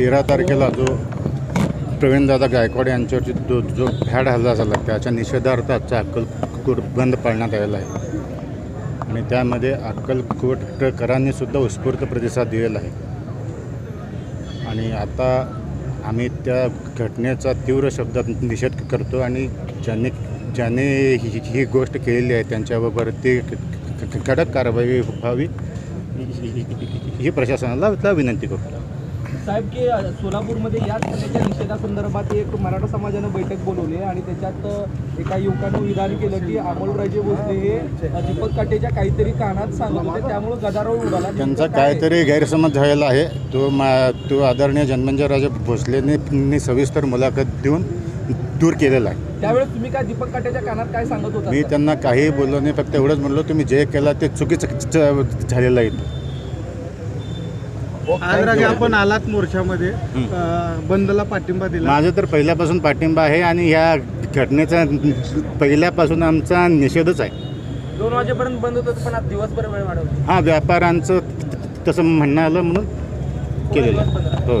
तेरा तारखेला जो प्रवीणदादा गायकवाड यांच्यावरती जो जो भ्याड हल्ला झाला त्याच्या निषेधार्थ आजचा अक्कलकोट बंद पाळण्यात आलेला आहे. आणि त्यामध्ये अक्कलकोटकरांनी सुद्धा उत्स्फूर्त प्रतिसाद दिलेला आहे. आणि आता आम्ही त्या घटनेचा तीव्र शब्दात निषेध करतो आणि ज्यांनी ज्याने ही ही गोष्ट केलेली आहे त्यांच्यावरती ती कडक कारवाई व्हावी ही- प्रशासनाला विनंती करतो साहेब की सोलापूरमध्ये याच घटनेच्या निषेधासंदर्भात एक मराठा समाजानं बैठक बोलवली आहे आणि त्याच्यात एका युवकानं विधान केलं की अमोलराजे भोसले हे दीपक काटेच्या काहीतरी कानात सांगत होते त्यामुळे गदारोळ उडाला. त्यांचा? काहीतरी गैरसमज झालेला आहे. तो मा तो आदरणीय जन्मंजयराजे भोसलेने सविस्तर मुलाखत देऊन दूर केलेला आहे. त्यावेळेस तुम्ही काय दीपक काटेच्या कानात काय सांगत होता? मी त्यांना काही बोललो नाही फक्त एवढंच म्हणलो तुम्ही जे केलं ते चुकीचं झालेलं आहे. आज राजे आपण आलात मोर्चामध्ये. बंदला पाठिंबा दिला. माझं तर पहिल्यापासून पाठिंबा आहे आणि ह्या घटनेचा पहिल्यापासून आमचा निषेधच आहे. दोन वाजेपर्यंत बंद होतं पण आज दिवसभर वेळ वाढवली. हा व्यापाऱ्यांचं तसं म्हणणं आलं म्हणून केलेलं आहे. हो.